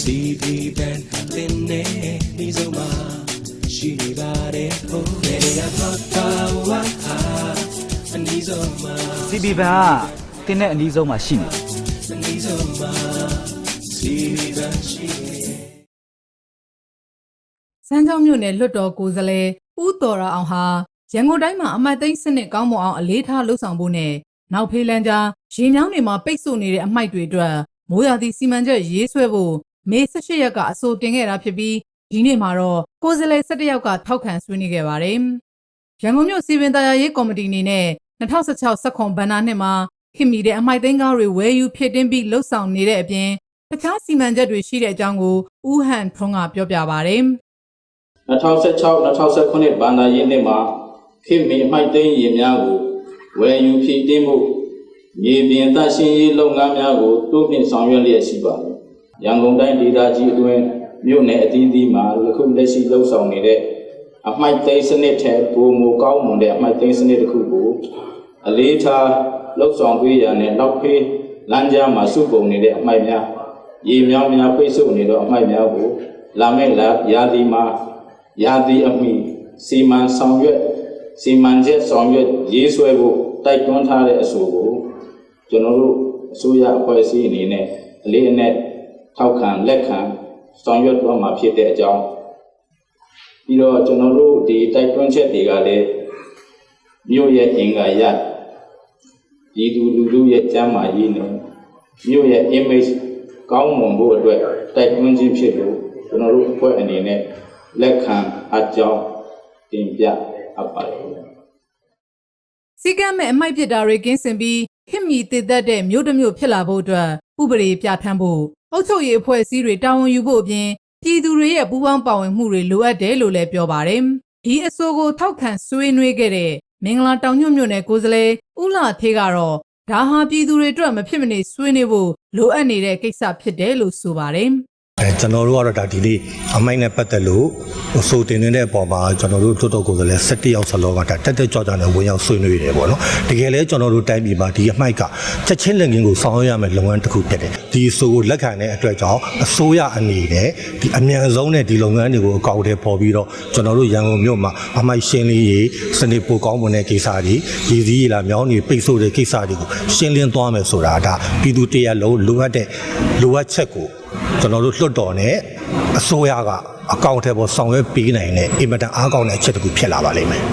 CD band တင်နေဒီစုံမှာရှိနေပါတယ်ဟိုနေရာတော့တာဝါဟာအနီးဆုံးမှာ CB ဘန်ကတင်းတဲ့အနီးဆုံးမှာရှိနေတယ်အနီးဆုံးမှာ CD band ရှိနေစမ်းချောင်းမြို့နယ်လွတ်တော်ကိုယ်စားလှယ်ဦးတော်ရအောင်ဟာရန်ကုန်တိုင်းမှာအမတ်သိန်းစနစ်ကောင်းမွန်အောင်အလေးထားလှုပ်ဆောင်ဖို့နဲ့နောက်ဖေးလန်းကြားရေမြောင်းတွေမှာပိတ်ဆို့နေတဲ့အမိုက်တွေအတွက်မိုးရာသီစီမံချက်ရေးဆွဲဖို့ မေ18ရက်ကအဆိုတင်ခဲ့တာဖြစ်ပြီးဒီနေ့မှာတော့ကိုယ်စားလှယ်17ယောက်ကထောက်ခံဆွေးနွေးခဲ့ပါတယ်။ရန်ကုန်မြို့စီပင်တရားရေးကော်မတီအနေနဲ့2016စက်ခွန်ဘဏ္ဍာနှစ်မှာခင်မီတဲ့အမိုက်သိန်းကားတွေဝယ်ယူဖြစ်တင်းပြီးလှုပ်ဆောင်နေတဲ့အပြင်တခြားစီမံချက်တွေရှိတဲ့အကြောင်းကိုဦးဟန်ထွန်းကပြောပြပါတယ်။2016-2019ဘဏ္ဍာရေးနှစ်မှာခေတ်မီအမိုက်သိမ်းရေများကိုဝယ်ယူဖြည့်တင်းမှုမြေပြင်သန့်ရှင်းရေးလုပ်ငန်းများကိုတိုးမြှင့်ဆောင်ရွက်လျက်ရှိပါသည်။ ရန်ကုန်တိုင်းဒေသကြီးအတွင်းမြို့နယ်အသီးသီးမှာယခုလက်ရှိလှုပ်ဆောင်နေတဲ့အမိုက်သိမ်းစနစ်ထက်ပိုမိုကောင်းမွန်တဲ့အမိုက်သိမ်းစနစ်တစ်ခုကိုအလေးထားလှုပ်ဆောင်ပေးရန်နဲ့နောက်ဖေးလမ်းကြားမှာစုပုံနေတဲ့အမိုက်များရေမြောင်းများပိတ်ဆို့နေသောအမိုက်များကိုလာမယ့်လာရာသီမှာရာသီအမိစီမံဆောင်ရွက်စီမံချက်ဆောင်ရွက်ရေးဆွဲဖို့တိုက်တွန်းထားတဲ့အဆိုကိုကျွန်တော်တို့အစိုးရအဖွဲ့အစည်းအနေနဲ့အလေးအနက် ထောက်ခံလက်ခံဆောင်ရွက်သွားမှာဖြစ်တဲ့အကြောင်းပြီးတော့ကျွန်တော်တို့ဒီတိုက်တွန်းချက်တွေကလည်းမြို့ရဲ့အင်္ဂါရပြည်သူလူထုရဲ့ကျန်းမာရေးနဲ့မြို့ရဲ့ image ကောင်းမွန်ဖို့အတွက်တိုက်တွန်းခြင်းဖြစ်လို့ကျွန်တော်တို့အဖွဲ့အနေနဲ့လက်ခံအကြောင်းတင်ပြအပ်ပါတယ်စီကံမဲ့အမိုက်ပစ်တာတွေကင်းစင်ပြီးခင်မီတည်တတ်တဲ့မြို့တစ်မြို့ဖြစ်လာဖို့အတွက်ဥပဒေပြဋ္ဌာန်းဖို့ အုပ်ချုပ်ရေးအဖွဲ့အစည်းတွေတာဝန်ယူဖို့အပြင်ပြည်သူတွေရဲ့ပူးပေါင်းပါဝင်မှုတွေလိုအပ်တယ်လို့လည်းပြောပါတယ်။ဒီအဆိုကိုထောက်ခံဆွေးနွေးခဲ့တဲ့မင်္ဂလာတောင်ညွန့်မြို့နယ်ကိုယ်စားလှယ်ဦးလာထေးကတော့ဒါဟာပြည်သူတွေအတွက်မဖြစ်မနေဆွေးနွေးဖို့လိုအပ်နေတဲ့ကိစ္စဖြစ်တယ်လို့ဆိုပါတယ်။အဲကျွန်တော်တို့ကတော့ဒါဒီနေ့အမိုက်နဲ့ပတ်သက်လို့ဟိုဆိုတင်နေတဲ့အပေါ်မှာကျွန်တော်တို့တွတ်တော့ကိုယ်စားလှယ်17ယောက်စလုံးကဒါတက်တက်ကြွကြွနဲ့ဝင်ရောက်ဆွေးနွေးတယ်ပေါ့နော်တကယ်လဲကျွန်တော်တို့တိုင်းပြည်မှာဒီအမိုက်ကချက်ချင်းလက်ငင်းကိုဆောင်ရွက်ရမယ်လုပ်ငန်းတစ်ခုဖြစ်တယ် ဒီဆိုကိုလက်ခံတဲ့အတွက်ကြောင့်အစိုးရအနေနဲ့ဒီအမြန်ဆုံးနဲ့ဒီလုပ်ငန်းတွေကိုအကောင့်ထဲပေါ်ပြီးတော့ကျွန်တော်တို့ရန်ကုန်မြို့မှာအမိုက်ရှင်းလင်းရေးစနစ်ပိုကောင်းမွန်တဲ့ကိစ္စတွေရည်စည်းရည်လာမြောင်းတွေပိတ်ဆို့တဲ့ကိစ္စတွေကိုရှင်းလင်းသွားမယ်ဆိုတာဒါပြည်သူတရားလုံးလိုအပ်တဲ့လိုအပ်ချက်ကိုကျွန်တော်တို့လွှတ်တော်နဲ့အစိုးရကအကောင့်ထဲပေါ်ဆောင်ရွက်ပေးနိုင်တဲ့အင်မတန်အားကောင်းတဲ့အချက်တစ်ခုဖြစ်လာပါလိမ့်မယ်